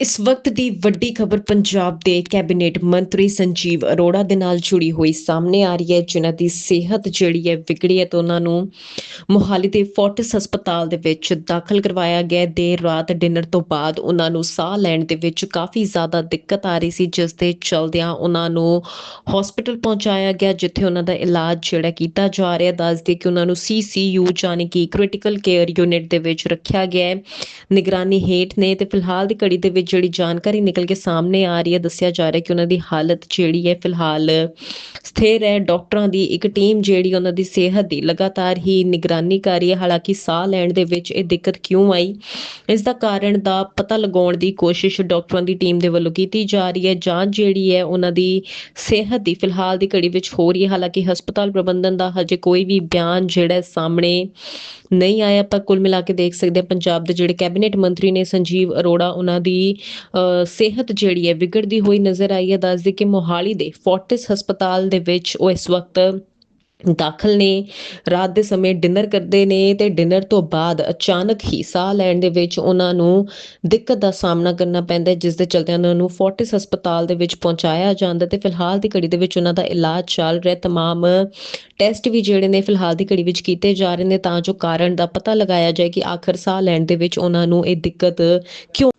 ਇਸ ਵਕਤ ਦੀ ਵੱਡੀ ਖਬਰ ਪੰਜਾਬ ਦੇ ਕੈਬਨਿਟ ਮੰਤਰੀ ਸੰਜੀਵ ਅਰੋੜਾ ਦੇ ਨਾਲ ਜੁੜੀ ਹੋਈ ਸਾਹਮਣੇ ਆ ਰਹੀ ਹੈ, ਜਿਨ੍ਹਾਂ ਦੀ ਸਿਹਤ ਜਿਹੜੀ ਹੈ ਵਿਗੜੀ ਹੈ ਤੇ ਉਹਨਾਂ ਨੂੰ ਮੋਹਾਲੀ ਦੇ ਫੋਰਟਿਸ ਹਸਪਤਾਲ ਦੇ ਵਿੱਚ ਦਾਖਲ ਕਰਵਾਇਆ ਗਿਆ ਦੇਰ ਰਾਤ ਡਿਨਰ ਤੋਂ ਬਾਅਦ ਉਹਨਾਂ ਨੂੰ ਸਾਹ ਲੈਣ ਦੇ ਵਿੱਚ ਕਾਫੀ ਜ਼ਿਆਦਾ ਦਿੱਕਤ ਆ ਰਹੀ ਸੀ, ਜਿਸ ਦੇ ਚਲਦਿਆਂ ਉਹਨਾਂ ਨੂੰ ਹਸਪੀਟਲ ਪਹੁੰਚਾਇਆ ਗਿਆ, ਜਿੱਥੇ ਉਹਨਾਂ ਦਾ ਇਲਾਜ ਜਿਹੜਾ ਕੀਤਾ ਜਾ ਰਿਹਾ ਦੱਸ ਦਈਏ ਕਿ ਉਹਨਾਂ ਨੂੰ ਸੀਸੀਯੂ ਯਾਨੀ ਕਿ ਕ੍ਰਿਟੀਕਲ ਕੇਅਰ ਯੂਨਿਟ ਦੇ ਵਿੱਚ ਰੱਖਿਆ ਗਿਆ ਹੈ। ਨਿਗਰਾਨੀ ਹੇਠ ਨੇ ਤੇ ਫਿਲਹਾਲ ਦੀ ਘੜੀ ਦੇ ਵਿੱਚ ਜਿਹੜੀ ਜਾਣਕਾਰੀ ਨਿਕਲ ਕੇ ਸਾਹਮਣੇ ਆ ਰਹੀ ਹੈ, ਦੱਸਿਆ ਜਾ ਰਿਹਾ ਕਿ ਉਹਨਾਂ ਦੀ ਹਾਲਤ ਜਿਹੜੀ ਹੈ, ਫਿਲਹਾਲ ਸਥਿਰ ਹੈ। ਡਾਕਟਰਾਂ ਦੀ ਇੱਕ ਟੀਮ ਜਿਹੜੀ ਉਹਨਾਂ ਦੀ ਸਿਹਤ ਦੀ ਲਗਾਤਾਰ ਹੀ ਨਿਗਰਾਨੀ ਕਰ ਰਹੀ ਹੈ। ਹਾਲਾਂਕਿ ਸਾਹ ਲੈਣ ਦੇ ਵਿੱਚ ਇਹ ਦਿੱਕਤ ਕਿਉਂ ਆਈ? ਇਸ ਦਾ ਕਾਰਨ ਦਾ ਪਤਾ ਲਗਾਉਣ ਦੀ ਕੋਸ਼ਿਸ਼ ਡਾਕਟਰਾਂ ਦੀ ਟੀਮ ਦੇ ਵੱਲੋਂ ਕੀਤੀ ਜਾ ਰਹੀ ਹੈ। ਜਾਂਚ ਜਿਹੜੀ ਹੈ, ਉਹਨਾਂ ਦੀ ਸਿਹਤ ਦੀ ਫਿਲਹਾਲ ਦੀ ਘੜੀ ਵਿੱਚ ਹੋ ਰਹੀ ਹੈ। ਹਾਲਾਂਕਿ ਹਸਪਤਾਲ ਪ੍ਰਬੰਧਨ ਦਾ ਹਜੇ ਕੋਈ ਵੀ ਬਿਆਨ ਜਿਹੜਾ ਸਾਹਮਣੇ ਨਹੀਂ ਆਇਆ ਪਰ ਕੁੱਲ ਮਿਲਾ ਕੇ ਦੇਖ ਸਕਦੇ ਹਾਂ ਪੰਜਾਬ ਦੇ ਜਿਹੜੇ ਕੈਬਨਿਟ ਮੰਤਰੀ ਨੇ ਸੰਜੀਵ ਅਰੋੜਾ ਉਹਨਾਂ ਦੀ ਅ, ਸਿਹਤ ਜਿਹੜੀ ਹੈ ਵਿਗੜਦੀ ਹੋਈ ਨਜ਼ਰ ਆਈ ਹੈ। ਦੱਸਦੇ ਕਿ ਮੋਹਾਲੀ ਦੇ ਫੋਰਟਿਸ ਹਸਪਤਾਲ ਦੇ ਵਿੱਚ ਉਹ ਇਸ ਵਕਤ ਦਾਖਲ ਨੇ। ਰਾਤ ਦੇ ਸਮੇਂ ਡਿਨਰ ਕਰਦੇ ਨੇ ਤੇ ਡਿਨਰ ਤੋਂ ਬਾਅਦ ਅਚਾਨਕ ਹੀ ਸਾਹ ਲੈਣ ਦੇ ਵਿੱਚ ਉਹਨਾਂ ਨੂੰ ਦਿੱਕਤ ਦਾ ਸਾਹਮਣਾ ਕਰਨਾ ਪੈਂਦਾ ਹੈ ਜਿਸ ਦੇ ਚਲਦੇ ਉਹਨਾਂ ਨੂੰ ਫੋਰਟਿਸ ਹਸਪਤਾਲ ਦੇ ਵਿੱਚ ਪਹੁੰਚਾਇਆ ਜਾਂਦਾ ਤੇ ਫਿਲਹਾਲ ਦੀ ਘੜੀ ਦੇ ਵਿੱਚ ਉਹਨਾਂ ਦਾ ਇਲਾਜ ਚੱਲ ਰਿਹਾ ਤਮਾਮ ਟੈਸਟ ਵੀ ਜਿਹੜੇ ਨੇ ਫਿਲਹਾਲ ਦੀ ਘੜੀ ਵਿੱਚ ਕੀਤੇ ਜਾ ਰਹੇ ਨੇ ਤਾਂ ਜੋ ਕਾਰਨ ਦਾ ਪਤਾ ਲਗਾਇਆ ਜਾਏ ਕਿ ਆਖਰ ਸਾਹ ਲੈਣ ਦੇ ਵਿੱਚ ਉਹਨਾਂ ਨੂੰ ਇਹ ਦਿੱਕਤ ਕਿਉਂ